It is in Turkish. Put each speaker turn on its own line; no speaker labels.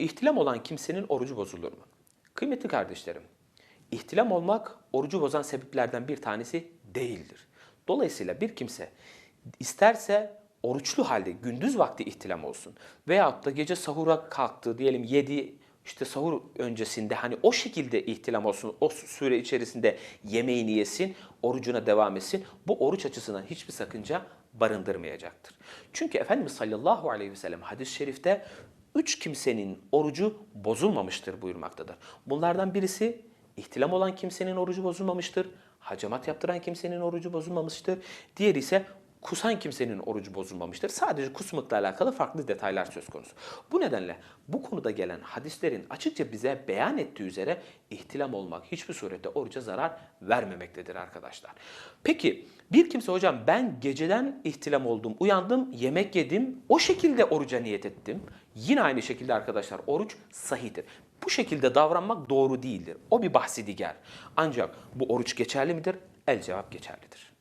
İhtilam olan kimsenin orucu bozulur mu? Kıymetli kardeşlerim, ihtilam olmak orucu bozan sebeplerden bir tanesi değildir. Dolayısıyla bir kimse isterse oruçlu halde gündüz vakti ihtilam olsun veyahut da gece sahura kalktı diyelim yedi işte sahur öncesinde hani o şekilde ihtilam olsun, o süre içerisinde yemeğini yesin, orucuna devam etsin. Bu oruç açısından hiçbir sakınca barındırmayacaktır. Çünkü Efendimiz sallallahu aleyhi ve sellem hadis-i şerifte üç kimsenin orucu bozulmamıştır buyurmaktadır. Bunlardan birisi ihtilam olan kimsenin orucu bozulmamıştır. Hacamat yaptıran kimsenin orucu bozulmamıştır. Diğeri ise kusan kimsenin orucu bozulmamıştır. Sadece kusmukla alakalı farklı detaylar söz konusu. Bu nedenle bu konuda gelen hadislerin açıkça bize beyan ettiği üzere ihtilam olmak hiçbir surette oruca zarar vermemektedir arkadaşlar. Peki bir kimse hocam ben geceden ihtilam oldum, uyandım, yemek yedim, o şekilde oruca niyet ettim. Yine aynı şekilde arkadaşlar oruç sahidir. Bu şekilde davranmak doğru değildir. O bir bahsi diğer. Ancak bu oruç geçerli midir? El cevap geçerlidir.